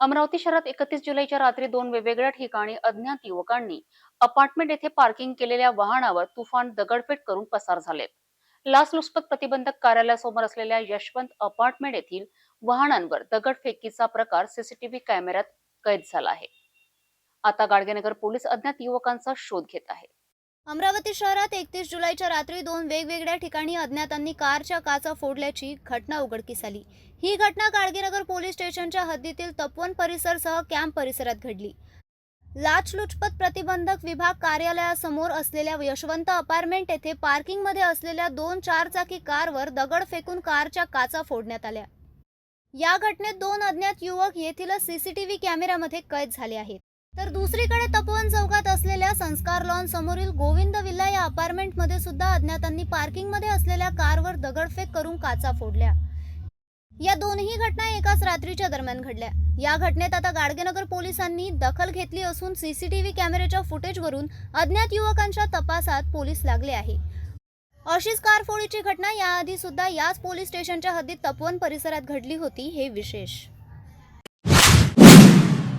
अमरावती शहरात एकतीस जुलैच्या रात्री दोन वेगवेगळ्या ठिकाणी अज्ञात युवकांनी अपार्टमेंट येथे पार्किंग केलेल्या वाहनावर तुफान दगडफेट करून पसार झालेत. लाचलुचपत प्रतिबंधक कार्यालयासमोर असलेल्या यशवंत अपार्टमेंट येथील वाहनांवर दगडफेकीचा प्रकार सीसीटीव्ही कॅमेऱ्यात कैद झाला आहे. आता गाडगेनगर पोलीस अज्ञात युवकांचा शोध घेत आहे अमरावती शहरात एकतीस जुलैच्या रात्री दोन वेगवेगळ्या ठिकाणी अज्ञातांनी कारच्या काचा फोडल्याची घटना उघडकीस आली. ही घटना गाडगेनगर पोलीस स्टेशनच्या हद्दीतील तपवन परिसरसह कॅम्प परिसरात घडली. लाचलुचपत प्रतिबंधक विभाग कार्यालयासमोर असलेल्या यशवंत अपार्टमेंट येथे पार्किंगमध्ये असलेल्या दोन चारचाकी कारवर दगड फेकून कारच्या काचा फोडण्यात आल्या. या घटनेत दोन अज्ञात युवक येथील सीसीटीव्ही कॅमेऱ्यामध्ये कैद झाले आहेत. तर दुसरीकडे तपोवन चौकात असलेल्या संस्कार लॉन समोरील गोविंद विल्ला या अपार्टमेंटमध्ये सुद्धा अज्ञातांनी पार्किंगमध्ये असलेल्या कारवर दगडफेक करून काचा फोडल्या. या दोन्ही घटना एकाच रात्रीच्या दरम्यान घडल्या. या घटनेत आता गाडगेनगर पोलिसांनी दखल घेतली असून सीसीटीव्ही कॅमेऱ्याच्या फुटेजवरून अज्ञात युवकांच्या तपासात पोलीस लागले आहे. अशीच कारफोडीची घटना याआधी सुद्धा याच पोलीस स्टेशनच्या हद्दीत तपवन परिसरात घडली होती हे विशेष.